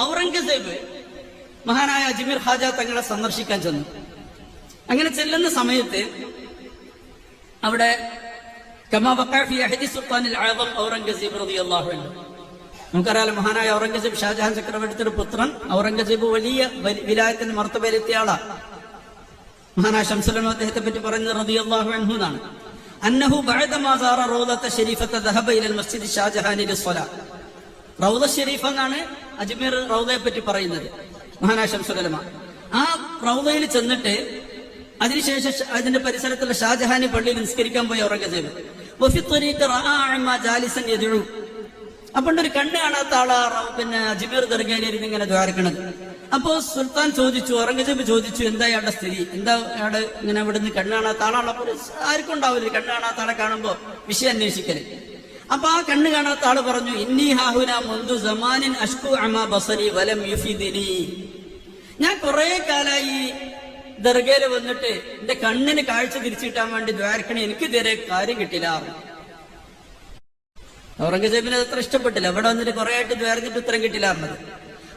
ഔറംഗസേബ് മഹാനായ അജ്മീർ ഹാജ തങ്ങളെ സന്ദർശിക്കാൻ ചെന്നു. അങ്ങനെ ചെല്ലുന്ന സമയത്ത് അവിടെ നമുക്കറിയാലോ മഹാനായ ഔറംഗസേബ് ഷാജഹാൻ ചക്രവർത്തിയുടെ പുത്രൻ ഔറംഗസേബ് വലിയ വലി- വിലായത്തിന്റെ മർത്തബയിലെത്തിയ ആളാ. മഹാനായ ശംസുലം അദ്ദേഹത്തെ പറ്റി പറയുന്നത് റളിയല്ലാഹു അൻഹു അന്നഹു റൗദത്ത ഇലൽ മസ്ജിദ് ഷാജഹാനി ലിസ്സലാ റൗദ ഷെരീഫ് എന്നാണ് അജ്മീർ റൗദയെ പറ്റി പറയുന്നത്. മഹാനായ ശംസുലമ ആ റൗദയിൽ ചെന്നിട്ട് അതിനുശേഷം അതിന്റെ പരിസരത്തുള്ള ഷാജഹാനി പള്ളിയിൽ നിസ്കരിക്കാൻ പോയി ഔറംഗസേബ്. അപ്പൊ ഒരു കണ്ണ് കാണാത്ത ആളാ പിന്നെ അജ്മീർ ദർഗയിലിരുന്ന് ഇങ്ങനെ ദ്വാരക്കണത്. അപ്പോ സുൽത്താൻ ചോദിച്ചു ഔറംഗസേബ് ചോദിച്ചു എന്താ ഇയാളുടെ സ്ഥിതി? എന്താ ഇയാൾ ഇങ്ങനെ ഇവിടുന്ന് കണ്ണ് കാണാത്ത ആളാണ്? അപ്പോൾ ആർക്കും ഉണ്ടാവില്ല കണ്ണ് കാണാത്ത ആളെ കാണുമ്പോ വിഷയം അന്വേഷിക്കൽ. അപ്പൊ ആ കണ്ണ് കാണാത്ത ആൾ പറഞ്ഞു ഇന്നി ഹാഹുന മുന്തു സമാനിൻ അഷ്കു അമ ബസരി വലം യുഫിദിനി. ഞാൻ കുറെ കാലായി ദർഗയിൽ വന്നിട്ട് എന്റെ കണ്ണിന് കാഴ്ച തിരിച്ചിട്ടാൻ വേണ്ടി ദ്വാരക്കണി എനിക്ക് ഇതുവരെ കാര്യം കിട്ടില്ല ഔറംഗസേബിന് അത് അത്ര ഇഷ്ടപ്പെട്ടില്ല. അവിടെ വന്നിട്ട് കുറെ ആയിട്ട് ദ്വാരത്തിന്റെ ഉത്തരം കിട്ടില്ല പറഞ്ഞത്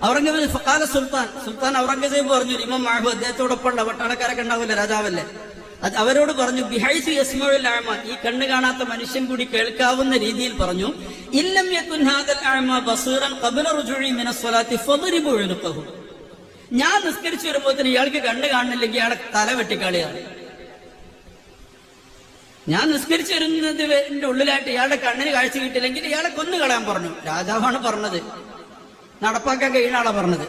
ഔറംഗസേബ് ഫക്കാല സുൽത്താൻ. സുൽത്താൻ ഔറംഗസേബ് പറഞ്ഞു ഇമം മാഹു അദ്ദേഹത്തോടൊപ്പമുള്ള പട്ടാളക്കാരൊക്കെ ഉണ്ടാവില്ല രാജാവല്ലേ? അത് അവരോട് പറഞ്ഞു ബിഹൈസി യസ്മുൽ ആമ ഈ കണ്ണ് കാണാത്ത മനുഷ്യൻ കൂടി കേൾക്കാവുന്ന രീതിയിൽ പറഞ്ഞു ഇല്ലം ആമ ബസീറൻ ഖബല റുജുഇ സ്വലാത്തി ഞാൻ നിസ്കരിച്ചു വരുമ്പോഴത്തേന് ഇയാൾക്ക് കണ്ണ് കാണുന്നില്ലെങ്കിൽ ഇയാളെ തല വെട്ടിക്കളിയാണ്. ഞാൻ നിസ്കരിച്ചു വരുന്നതിന്റെ ഉള്ളിലായിട്ട് ഇയാളുടെ കണ്ണിന് കാഴ്ച കിട്ടില്ലെങ്കിൽ ഇയാളെ കൊന്നു കളയാൻ പറഞ്ഞു. രാജാവാണ് പറഞ്ഞത്. നടപ്പാക്കാൻ കഴിയുന്ന ആളാ പറഞ്ഞത്.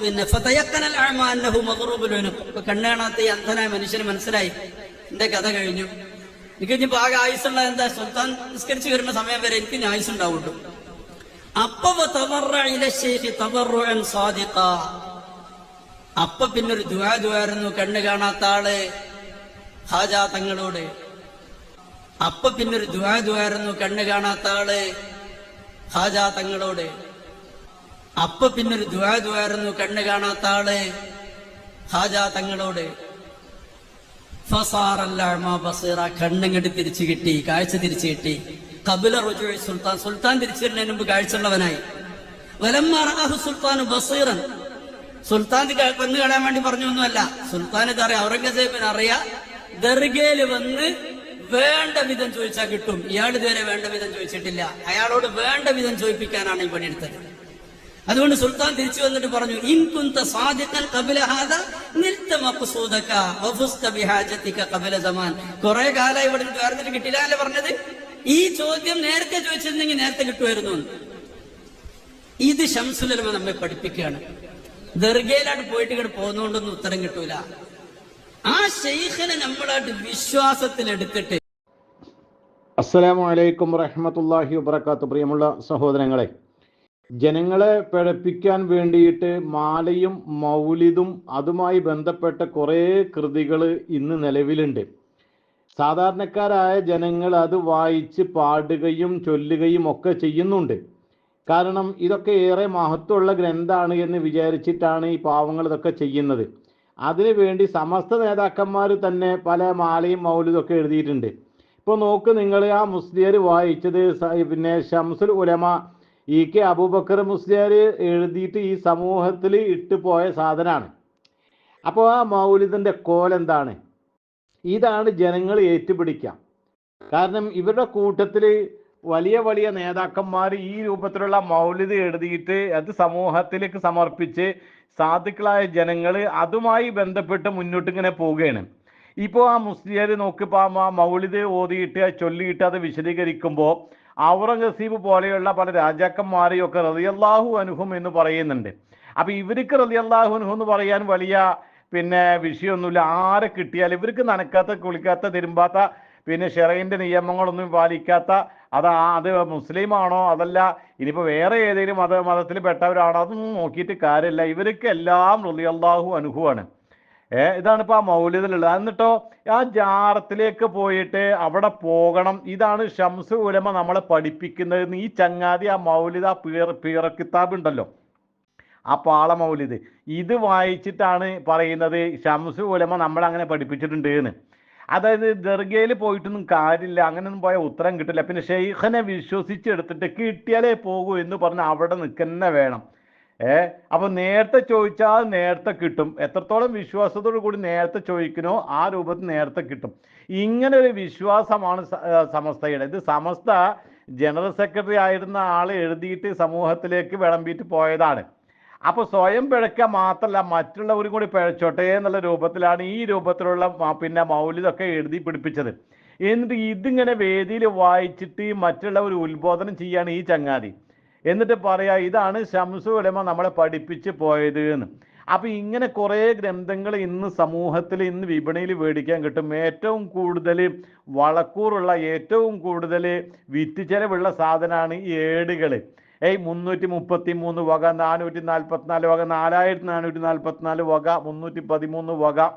പിന്നെ കണ്ണുകാണാത്ത അന്ധനായ മനുഷ്യന് മനസ്സിലായി. എന്റെ കഥ കഴിഞ്ഞു. എനിക്ക് ഇനിയിപ്പോ ആകെ ആയുസുള്ള എന്താ സുൽത്താൻ നിസ്കരിച്ചു വരുന്ന സമയം വരെ എനിക്ക് ഇനി ആയുസുണ്ടാവുള്ളൂ അപ്പൊ അപ്പൊ പിന്നൊരു ദുവാ ദുവായിരുന്നു കണ്ണ് കാണാത്ത ആൾ ഹാജാതങ്ങളോട് അപ്പ പിന്നൊരു ദുവാ ദുവായിരുന്നു കണ്ണ് കാണാത്ത ആൾ ഹാജാതങ്ങളോട് അപ്പൊ പിന്നൊരു ദുആ ദുആയിരുന്നു കണ്ണ് കാണാത്ത ആൾ ഹാജാ തങ്ങളോട്. കണ്ണങ്ങട്ട് തിരിച്ചു കിട്ടി കാഴ്ച തിരിച്ചു കിട്ടി. കബില റുജു സുൽത്താൻ സുൽത്താൻ തിരിച്ചു വരുന്നതിന് മുമ്പ് കാഴ്ചയുള്ളവനായി. വലമ്മ റആഹു സുൽത്താൻ ബസീറൻ. സുൽത്താൻ വന്ന് കാണാൻ വേണ്ടി പറഞ്ഞൊന്നുമല്ല. സുൽത്താൻ ഇതറിയാം ഔറംഗസേബിന് അറിയാം ദർഗയിൽ വന്ന് വേണ്ട വിധം ചോദിച്ചാൽ കിട്ടും. ഇയാൾ ഇതുവരെ വേണ്ട വിധം ചോദിച്ചിട്ടില്ല. അയാളോട് വേണ്ട വിധം ചോദിപ്പിക്കാനാണ് ഈ പണിയെടുത്തത്. അതുകൊണ്ട് സുൽത്താൻ തിരിച്ചു വന്നിട്ട് പറഞ്ഞു ഇൻകുന്ത സാദിഖൻ ഖബല ഹാദ ബിഹാജതിക സമാൻ. കുറെ കാലം ഇവിടെ വേർന്നിട്ട് കിട്ടില്ല പറഞ്ഞത്? ഈ ചോദ്യം നേരത്തെ ചോദിച്ചിരുന്നെങ്കിൽ നേരത്തെ കിട്ടുമായിരുന്നു ഇത് ഷംസുലമ നമ്മെ പഠിപ്പിക്കുകയാണ്. ദർഗയിലായിട്ട് പോയിട്ട് ഇങ്ങോട്ട് പോകുന്നോണ്ടൊന്നും ഉത്തരം കിട്ടൂല. ആ ഷെയ്ഖിനെ നമ്മളായിട്ട് വിശ്വാസത്തിലെടുത്തിട്ട് അസ്സലാമു അലൈക്കും വറഹമത്തല്ലാഹി വബറകാത്തു. പ്രിയമുള്ള സഹോദരങ്ങളെ ജനങ്ങളെ പിഴപ്പിക്കാൻ വേണ്ടിയിട്ട് മാലയും മൗലിതും അതുമായി ബന്ധപ്പെട്ട കുറേ കൃതികൾ ഇന്ന് നിലവിലുണ്ട്. സാധാരണക്കാരായ ജനങ്ങൾ അത് വായിച്ച് പാടുകയും ചൊല്ലുകയും ഒക്കെ ചെയ്യുന്നുണ്ട്. കാരണം ഇതൊക്കെ ഏറെ മഹത്വമുള്ള ഗ്രന്ഥമാണ് എന്ന് വിചാരിച്ചിട്ടാണ് ഈ പാവങ്ങൾ ഇതൊക്കെ ചെയ്യുന്നത്. അതിനുവേണ്ടി സമസ്ത നേതാക്കന്മാർ തന്നെ പല മാലയും മൗലിതൊക്കെ എഴുതിയിട്ടുണ്ട്. ഇപ്പോൾ നോക്ക് നിങ്ങൾ ആ മുസ്ലിയർ വായിച്ചത് പിന്നെ ഷംസുൽ ഉലമ ഇ കെ അബൂബക്കർ മുസ്ലിയാർ എഴുതിയിട്ട് ഈ സമൂഹത്തിൽ ഇട്ട് പോയ സാധനമാണ് അപ്പോൾ ആ മൗലിദിന്റെ കോലെന്താണ് ഇതാണ് ജനങ്ങൾ ഏറ്റുപിടിക്കുക. കാരണം ഇവരുടെ കൂട്ടത്തിൽ വലിയ വലിയ നേതാക്കന്മാർ ഈ രൂപത്തിലുള്ള മൗലിദ് എഴുതിയിട്ട് അത് സമൂഹത്തിലേക്ക് സമർപ്പിച്ച് സാധുക്കളായ ജനങ്ങൾ അതുമായി ബന്ധപ്പെട്ട് മുന്നോട്ട് ഇങ്ങനെ പോവുകയാണ്. ഇപ്പോൾ ആ മുസ്ലിയർ നോക്കിപ്പോൾ ആ മൗലിത് ഓതിയിട്ട് ചൊല്ലിയിട്ട് അത് വിശദീകരിക്കുമ്പോൾ ഔറംഗസീബ് പോലെയുള്ള പല രാജാക്കന്മാരെയും ഒക്കെ റളിയല്ലാഹു അനുഹും എന്ന് പറയുന്നുണ്ട്. അപ്പോൾ ഇവർക്ക് റളിയല്ലാഹു അനുഹു എന്ന് പറയാൻ വലിയ പിന്നെ വിഷയമൊന്നുമില്ല. ആരെ കിട്ടിയാൽ ഇവർക്ക് നനക്കാത്ത കുളിക്കാത്ത തിരുമ്പാത്ത പിന്നെ ഷെറൈന്റെ നിയമങ്ങളൊന്നും പാലിക്കാത്ത അത് അത് മുസ്ലിമാണോ അതല്ല ഇനിയിപ്പോൾ വേറെ ഏതെങ്കിലും മത മതത്തിൽ പെട്ടവരാണോ അതൊന്നും നോക്കിയിട്ട് കാര്യമില്ല. ഇവർക്ക് എല്ലാം റളിയല്ലാഹു അനുഹുവാണ് ഏ ഇതാണ് ഇപ്പൊ ആ മൗലിദിലുള്ളത് എന്നിട്ടോ ആ ജാറത്തിലേക്ക് പോയിട്ട് അവിടെ പോകണം. ഇതാണ് ഷംസ് ഉലമ നമ്മളെ പഠിപ്പിക്കുന്നത്. ഈ ചങ്ങാതി ആ മൗലിദ ആ പീറ പീറ കിതാബ് ഉണ്ടല്ലോ. ആ പാള മൗലിദ്. ഇത് വായിച്ചിട്ടാണ് പറയുന്നത് ഷംസ് ഉലമ നമ്മളെ അങ്ങനെ പഠിപ്പിച്ചിട്ടുണ്ട് എന്ന്. അതായത് ദർഗയിൽ പോയിട്ടൊന്നും കാര്യമില്ല. അങ്ങനെയൊന്നും പോയ ഉത്തരം കിട്ടില്ല. പിന്നെ ഷെയ്ഖനെ വിശ്വസിച്ചെടുത്തിട്ട് കിട്ടിയാലേ പോകൂ എന്ന് പറഞ്ഞ് അവിടെ നിൽക്കുന്ന വേണം. ഏ? അപ്പൊ നേരത്തെ ചോദിച്ചാൽ നേരത്തെ കിട്ടും. എത്രത്തോളം വിശ്വാസത്തോടു കൂടി നേരത്തെ ചോദിക്കണോ ആ രൂപത്തിൽ നേരത്തെ കിട്ടും. ഇങ്ങനെ ഒരു വിശ്വാസമാണ് സമസ്തയുടെ. ഇത് സമസ്ത ജനറൽ സെക്രട്ടറി ആയിരുന്ന ആൾ എഴുതിയിട്ട് സമൂഹത്തിലേക്ക് വിളമ്പിയിട്ട് പോയതാണ്. അപ്പോൾ സ്വയം പിഴക്കുക മാത്രമല്ല മറ്റുള്ളവരും കൂടി പിഴച്ചോട്ടെ എന്നുള്ള രൂപത്തിലാണ് ഈ രൂപത്തിലുള്ള പിന്നെ മൗലിതൊക്കെ എഴുതി പിടിപ്പിച്ചത്. എന്നിട്ട് ഇതിങ്ങനെ വേദിയിൽ വായിച്ചിട്ട് മറ്റുള്ളവർ ഉത്ബോധനം ചെയ്യാണ് ഈ ചങ്ങാതി. എന്നിട്ട് പറയാ ഇതാണ് ഷംസു ഉലമ നമ്മളെ പഠിപ്പിച്ച് പോയത് എന്ന്. അപ്പൊ ഇങ്ങനെ കുറേ ഗ്രന്ഥങ്ങൾ ഇന്ന് സമൂഹത്തിൽ ഇന്ന് വിപണിയിൽ മേടിക്കാൻ കിട്ടും. ഏറ്റവും കൂടുതൽ വളക്കൂറുള്ള ഏറ്റവും കൂടുതൽ വിറ്റ് ചെലവുള്ള സാധനമാണ് ഈ ഏടുകൾ. ഏയ് മുന്നൂറ്റി മുപ്പത്തി മൂന്ന് വക നാനൂറ്റി നാൽപ്പത്തിനാല് വക നാലായിരത്തി നാനൂറ്റി നാൽപ്പത്തിനാല് വക മുന്നൂറ്റി പതിമൂന്ന് വക.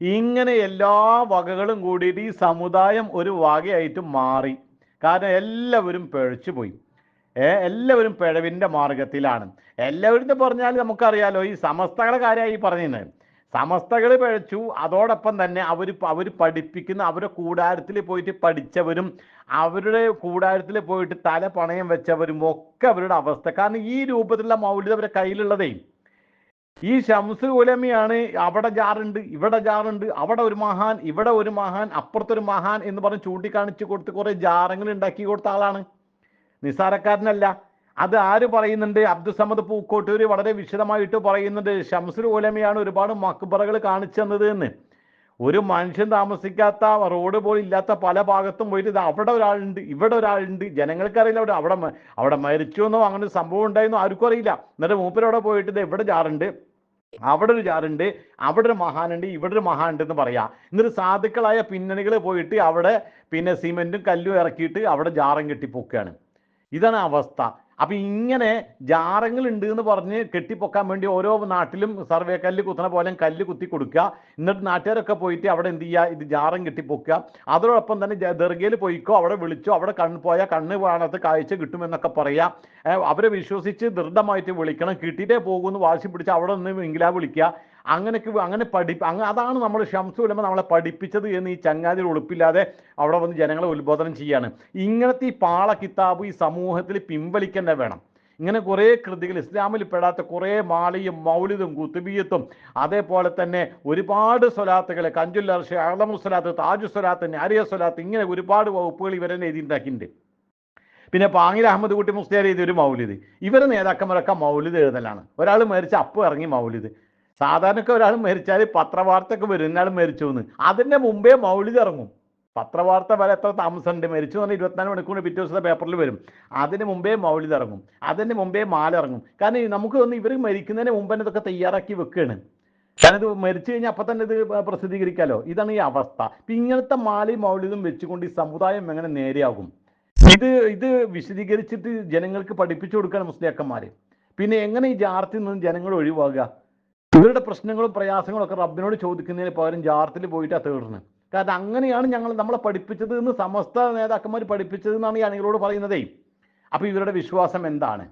ഇങ്ങനെ എല്ലാ വകകളും കൂടിയിട്ട് ഈ സമുദായം ഒരു വകയായിട്ട് മാറി. കാരണം എല്ലാവരും പിഴച്ചു പോയി എല്ലാവരും പിഴവിന്റെ മാർഗത്തിലാണ്. എല്ലാവരും എന്ന് പറഞ്ഞാൽ നമുക്കറിയാലോ ഈ സമസ്തകളെ കാര്യമായി പറഞ്ഞത് സമസ്തകൾ പിഴച്ചു അതോടൊപ്പം തന്നെ അവർ അവർ പഠിപ്പിക്കുന്ന അവരുടെ കൂടാരത്തിൽ പോയിട്ട് പഠിച്ചവരും അവരുടെ കൂടാരത്തിൽ പോയിട്ട് തല പണയം വെച്ചവരും ഒക്കെ അവരുടെ അവസ്ഥ. കാരണം ഈ രൂപത്തിലുള്ള മൗലിക അവരുടെ കയ്യിലുള്ളതേ. ഈ ഷംസ് ഉലമയാണ് അവിടെ ജാറുണ്ട് ഇവിടെ ജാറുണ്ട് അവിടെ ഒരു മഹാൻ ഇവിടെ ഒരു മഹാൻ അപ്പുറത്തൊരു മഹാൻ എന്ന് പറഞ്ഞ് ചൂണ്ടിക്കാണിച്ച് കൊടുത്ത് കുറെ ജാറങ്ങൾ ഉണ്ടാക്കി കൊടുത്ത ആളാണ്. നിസാരക്കാരനല്ല അത് ആര് പറയുന്നുണ്ട്? അബ്ദുസമദ് പൂക്കോട്ടൂര് വളരെ വിശദമായിട്ട് പറയുന്നുണ്ട്. ഷംസുൽ ഉലമയാണ് ഒരുപാട് മക്ബറകൾ കാണിച്ചു തന്നത് എന്ന് ഒരു മനുഷ്യൻ താമസിക്കാത്ത റോഡ് പോലും ഇല്ലാത്ത പല ഭാഗത്തും പോയിട്ട് ഇത് അവിടെ ഒരാളുണ്ട് ഇവിടെ ഒരാളുണ്ട്. ജനങ്ങൾക്കറിയില്ല അവിടെ അവിടെ അവിടെ മരിച്ചു എന്നോ അങ്ങനെ ഒരു സംഭവം ഉണ്ടായെന്നോ ആർക്കും അറിയില്ല. എന്നിട്ട് മൂപ്പരവിടെ പോയിട്ട് ഇത് എവിടെ ജാറുണ്ട്. അവിടെ ഒരു ജാറുണ്ട്. അവിടെ ഒരു മഹാനുണ്ട്. ഇവിടെ ഒരു മഹാനുണ്ട് എന്ന് പറയാ. എന്നിട്ട് സാധുക്കളായ പിന്നണികൾ പോയിട്ട് അവിടെ പിന്നെ സിമെന്റും കല്ലും ഇറക്കിയിട്ട് അവിടെ ജാറം കെട്ടിപ്പൊക്കുകയാണ് ഇതാണ് അവസ്ഥ. അപ്പൊ ഇങ്ങനെ ജാറങ്ങൾ ഉണ്ട് എന്ന് പറഞ്ഞ് കെട്ടിപ്പൊക്കാൻ വേണ്ടി ഓരോ നാട്ടിലും സർവേ കല്ല് കുത്തണ പോലെ കല്ല് കുത്തി കൊടുക്കുക. എന്നിട്ട് നാട്ടുകാരൊക്കെ പോയിട്ട് അവിടെ എന്ത് ചെയ്യുക? ഇത് ജാറം കെട്ടിപ്പൊക്കുക. അതോടൊപ്പം തന്നെ ദർഗയിൽ പോയിക്കോ അവിടെ വിളിച്ചോ അവിടെ കണ്ണ് പോയാൽ കണ്ണ് കാണാത്ത കാഴ്ച കിട്ടുമെന്നൊക്കെ പറയാം. അവരെ വിശ്വസിച്ച് ദൃഢമായിട്ട് വിളിക്കണം. കിട്ടിയിട്ടേ പോകുമെന്ന് വാശി പിടിച്ച് അവിടെ നിന്ന് ഇംഗ്ലാ വിളിക്കുക. അങ്ങനെയൊക്കെ അങ്ങനെ പഠി അങ്ങ് അതാണ് നമ്മൾ ഷംസു ഉലമ നമ്മളെ പഠിപ്പിച്ചത് എന്ന് ഈ ചങ്ങാതിൽ ഉളുപ്പില്ലാതെ അവിടെ വന്ന് ജനങ്ങളെ ഉത്ബോധനം ചെയ്യാണ്. ഇങ്ങനത്തെ ഈ പാള കിതാബ് ഈ സമൂഹത്തിൽ പിൻവലിക്കന്നെ വേണം. ഇങ്ങനെ കുറേ കൃതികൾ ഇസ്ലാമിൽ പെടാത്ത കുറേ മാളിയും മൗലിദും കുത്തുബിയത്തും അതേപോലെ തന്നെ ഒരുപാട് സ്വലാത്തുകൾ കഞ്ചുൽ അർഷ അളമു സ്വലാത്ത് താജു സ്വലാത്ത് നാരിയ സ്വലാത്ത് ഇങ്ങനെ ഒരുപാട് വകുപ്പുകൾ ഇവരെന്നെ എഴുതിയിട്ടുണ്ടാക്കിയിട്ടുണ്ട് പിന്നെ പാങ്ങിൽ അഹമ്മദ് കുട്ടി മുസ്തിയാർ എഴുതിയ ഒരു മൗലിദ്. ഇവരെ നേതാക്കന്മാരൊക്കെ മൗലിദ് എഴുതലാണ്. ഒരാൾ മരിച്ച അപ്പം ഇറങ്ങി മൗലിദ്. സാധാരണക്ക് ഒരാൾ മരിച്ചാൽ പത്രവാർത്തയൊക്കെ വരും ഇന്നാൾ മരിച്ചു എന്ന് അതിന്റെ മുമ്പേ മൗലിദ് ഇറങ്ങും. പത്രവാർത്ത വരെ എത്ര താമസമുണ്ട്? മരിച്ചു എന്ന് പറഞ്ഞാൽ ഇരുപത്തിനാല് മണിക്കൂർ പിറ്റേ ദിവസത്തെ പേപ്പറിൽ വരും. അതിന് മുമ്പേ മൗലിദ് ഇറങ്ങും. അതിന് മുമ്പേ മാല ഇറങ്ങും. കാരണം നമുക്ക് ഒന്ന് ഇവർ മരിക്കുന്നതിന് മുമ്പ് തന്നെ ഇതൊക്കെ തയ്യാറാക്കി വെക്കുകയാണ് കാരണം ഇത് മരിച്ചു കഴിഞ്ഞാൽ അപ്പം തന്നെ ഇത് പ്രസിദ്ധീകരിക്കാമല്ലോ ഇതാണ് ഈ അവസ്ഥ. ഇപ്പം ഇങ്ങനത്തെ മാലയും മൗലിതും വെച്ചുകൊണ്ട് ഈ സമുദായം എങ്ങനെ നേരെയാകും? ഇത് ഇത് വിശദീകരിച്ചിട്ട് ജനങ്ങൾക്ക് പഠിപ്പിച്ചു കൊടുക്കണം മുസ്ലിയാക്കന്മാർ പിന്നെ എങ്ങനെ ഈ ജാർത്തിൽ നിന്ന് ജനങ്ങൾ ഒഴിവാകുക? ഇവരുടെ പ്രശ്നങ്ങളും പ്രയാസങ്ങളും ഒക്കെ റബ്ബിനോട് ചോദിക്കുന്നതിന് പകരം ജാർത്തിൽ പോയിട്ടാ തേടുന്നത് കാരണം അങ്ങനെയാണ് ഞങ്ങൾ നമ്മളെ പഠിപ്പിച്ചത് എന്ന് സമസ്ത നേതാക്കന്മാർ പഠിപ്പിച്ചത് എന്നാണ് ഈ അണികളോട് പറയുന്നതേ. അപ്പൊ ഇവരുടെ വിശ്വാസം എന്താണ്?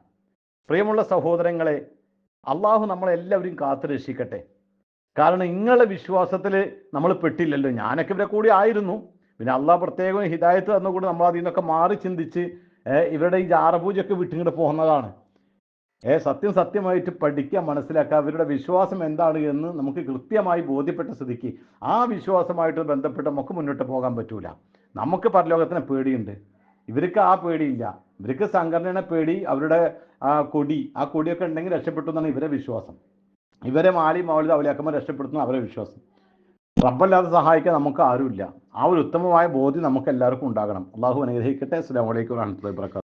പ്രിയമുള്ള സഹോദരങ്ങളെ അള്ളാഹു നമ്മളെല്ലാവരും കാത്തു രക്ഷിക്കട്ടെ. കാരണം ഇങ്ങളെ വിശ്വാസത്തിൽ നമ്മൾ പെട്ടില്ലല്ലോ. ഞാനൊക്കെ ഇവരെ കൂടി ആയിരുന്നു. പിന്നെ അള്ളാഹ് പ്രത്യേകം ഹിദായത്ത് തന്നുകൂടി നമ്മൾ അതിൽ നിന്നൊക്കെ മാറി ചിന്തിച്ച് ഇവരുടെ ഈ ജാറപൂജയൊക്കെ വിട്ടിങ്ങോട്ട് പോകുന്നതാണ്. ഏ സത്യം സത്യമായിട്ട് പഠിക്കുക മനസ്സിലാക്കുക. അവരുടെ വിശ്വാസം എന്താണ് എന്ന് നമുക്ക് കൃത്യമായി ബോധ്യപ്പെട്ട സ്ഥിതിക്ക് ആ വിശ്വാസമായിട്ട് ബന്ധപ്പെട്ട് നമുക്ക് മുന്നോട്ട് പോകാൻ പറ്റൂല. നമുക്ക് പരലോകത്തിന് പേടിയുണ്ട്. ഇവർക്ക് ആ പേടിയില്ല. ഇവർക്ക് സംഘടനയുടെ പേടി അവരുടെ ആ കൊടി ആ കൊടിയൊക്കെ ഉണ്ടെങ്കിൽ രക്ഷപ്പെട്ടു എന്നാണ് ഇവരെ വിശ്വാസം. ഇവരെ മാലി മൗലിത അവലിയാക്കുമ്പോൾ രക്ഷപ്പെടുത്തുന്ന അവരെ വിശ്വാസം. റബ്ബല്ലാതെ സഹായിക്കാൻ നമുക്ക് ആരുമില്ല. ആ ഒരു ഉത്തമമായ ബോധ്യം നമുക്ക് എല്ലാവർക്കും ഉണ്ടാകണം. അള്ളാഹു അനുഗ്രഹിക്കട്ടെ. അസ്സാം വലൈക്കും വാബർക്കാത്തു